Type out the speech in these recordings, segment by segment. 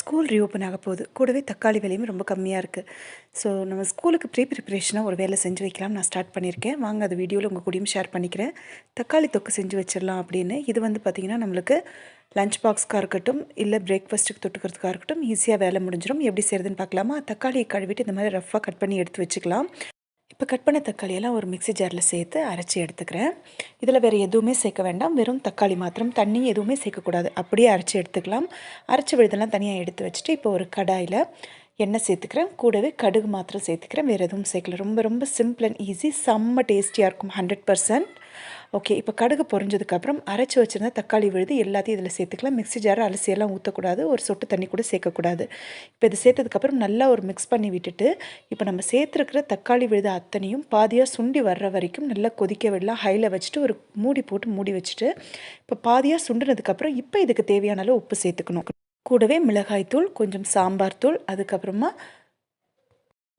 School reopen ஆக போகுது. கூடவே தக்காளி விலையும் ரொம்ப கம்மியாக இருக்குது ஸோ நம்ம ஸ்கூலுக்கு ப்ரீ ப்ரிப்ரேஷனாக ஒரு வேலை செஞ்சு வைக்கலாம் நான் ஸ்டார்ட் பண்ணியிருக்கேன் வாங்க அது வீடியோவில் உங்கள் கூடயும் ஷேர் பண்ணிக்கிறேன். தக்காளி தொக்கு செஞ்சு வச்சிடலாம் அப்படின்னு. இது வந்து பார்த்திங்கன்னா நம்மளுக்கு லஞ்ச் பாக்ஸ்க்காக இருக்கட்டும் இல்லை பிரேக்ஃபாஸ்ட்டுக்கு தொட்டுக்கிறதுக்காக இருக்கட்டும் ஈஸியாக வேலை முடிஞ்சிடும் எப்படி செய்கிறதுன்னு பார்க்கலாமா? தக்காளியை கழுவிட்டு இந்த மாதிரி ரஃப்பாக கட் பண்ணி எடுத்து வச்சுக்கலாம். இப்போ கட் பண்ண தக்காளியெல்லாம் ஒரு மிக்ஸி ஜாரில் சேர்த்து அரைச்சி எடுத்துக்கிறேன். இதில் வேறு எதுவுமே சேர்க்க வேண்டாம். வெறும் தக்காளி மாத்திரம். தண்ணி எதுவுமே சேர்க்கக்கூடாது. அப்படியே அரைச்சி எடுத்துக்கலாம். அரைச்சி விழுதெல்லாம் தனியாக எடுத்து வச்சுட்டு இப்போ ஒரு கடாயில் எண்ணெய் சேர்த்துக்கிறேன். கூடவே கடுகு மாத்திரம் சேர்த்துக்கிறேன். வேறு எதுவும் சேர்க்கல. ரொம்ப ரொம்ப சிம்பிள் அண்ட் ஈஸி. செம்ம டேஸ்டியாக இருக்கும். Hundred percent. ஓகே இப்போ கடுகு பொறிஞ்சதுக்கப்புறம் அரைச்சி வச்சுருந்த தக்காளி விழுது எல்லாத்தையும் இதில் சேர்த்துக்கலாம். மிக்ஸி ஜார் அலசியெல்லாம் ஊற்றக்கூடாது ஒரு சொட்டு தண்ணி கூட சேர்க்கக்கூடாது. இப்போ இதை சேர்த்ததுக்கப்புறம் நல்லா ஒரு மிக்ஸ் பண்ணி விட்டுட்டு இப்போ நம்ம சேர்த்துருக்கிற தக்காளி விழுது அத்தனையும் பாதியாக சுண்டி வர்ற வரைக்கும் நல்லா கொதிக்க விடலாம். ஹையில் வச்சுட்டு ஒரு மூடி போட்டு மூடி வச்சுட்டு இப்போ பாதியாக சுண்டினதுக்கப்புறம் இப்போ இதுக்கு தேவையான அளவு உப்பு சேர்த்துக்கணும். கூடவே மிளகாய்த்தூள் கொஞ்சம் சாம்பார் தூள் அதுக்கப்புறமா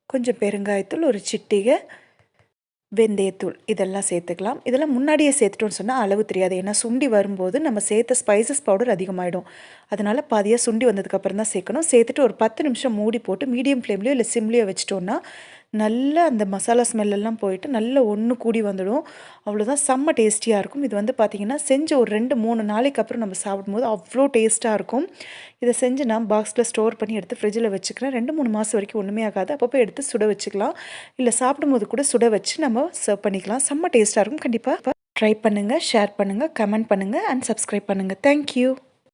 கொஞ்சம் பெருங்காயத்தூள் ஒரு சிட்டிகை வெந்தயத்தூள் இதெல்லாம் சேர்த்துக்கலாம். இதெல்லாம் முன்னாடியே சேர்த்துட்டோன்னு சொன்னால் அளவு தெரியாது. ஏன்னா சுண்டி வரும்போது நம்ம சேர்த்த ஸ்பைசஸ் பவுடர் அதிகமாகிடும் அதனால் பாதியாக சுண்டி வந்ததுக்கப்புறம் தான் சேர்க்கணும். சேர்த்துட்டு ஒரு பத்து நிமிஷம் மூடி போட்டு மீடியம் ஃப்ளேம்லேயோ இல்லை சிம்லேயோ வச்சிட்டோன்னா நல்ல அந்த மசாலா ஸ்மெல்லெல்லாம் போயிட்டு நல்ல ஒன்று கூடி வந்துடும். அவ்வளோதான் செம்ம டேஸ்டியாக இருக்கும். இது வந்து பார்த்திங்கன்னா செஞ்சு ஒரு ரெண்டு மூணு நாளைக்கு அப்புறம் நம்ம சாப்பிடும்போது அவ்வளோ டேஸ்ட்டாக இருக்கும். இதை செஞ்சு நான் பாக்ஸில் ஸ்டோர் பண்ணி எடுத்து ஃப்ரிட்ஜில் வச்சுக்கிறேன். ரெண்டு மூணு மாதம் வரைக்கும் ஒன்றுமே ஆகாது. அப்பப்போ எடுத்து சுட வச்சுக்கலாம். இல்லை சாப்பிடும்போது கூட சுட வச்சு நம்ம சர்வ் பண்ணிக்கலாம். செம்ம டேஸ்ட்டாக இருக்கும். கண்டிப்பாக ட்ரை பண்ணுங்கள் ஷேர் பண்ணுங்கள் கமெண்ட் பண்ணுங்கள் அண்ட் சப்ஸ்கிரைப் பண்ணுங்கள் தேங்க்யூ